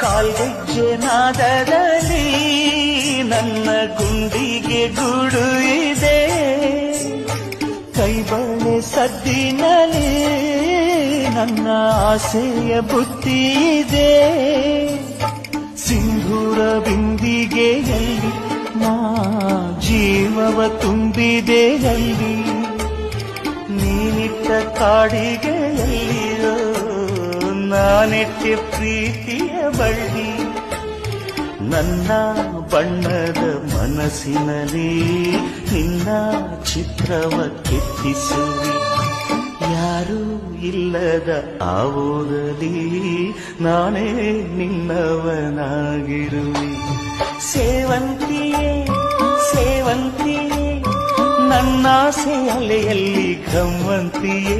ಕಾಲ್ಗೆಜ್ಜೆ ನಾದದಲ್ಲಿ ನನ್ನ ಗುಂಡಿಗೆ ಗುಡು ಇದೆ. ಕೈಬಳೆ ಸದ್ದಿನಲ್ಲಿ ನನ್ನ ಆಸೆಯ ಬುತ್ತಿ ಇದೆ. ಸಿಂಧೂರ ಬಿಂದಿಗೆಯಲ್ಲಿ ನಾ ಜೀವವ ತುಂಬಿದೆ ನೀನಿಟ್ಟ ಕಾಡಿಗೆಯಲ್ಲಿಯೋ ನಾನಿಟ್ಟ ಪ್ರೀತಿಯ ಬಳ್ಳಿ. ನನ್ನ ಬಣ್ಣದ ಮನಸ್ಸಿನಲ್ಲಿ ನಿನ್ನ ಚಿತ್ರವ ಕೆತ್ತಿಸುವೆ. ಯಾರೂ ಇಲ್ಲದ ಆ ಊರಲ್ಲಿ ನಾನೇ ನಿನ್ನವನಾಗಿರುವೆ. ಸೇವಂತಿಯೇ ನನ್ನಾಸೆ ಅಲೆಯಲ್ಲಿ ಗಮ್ಮಂತಿಯೇ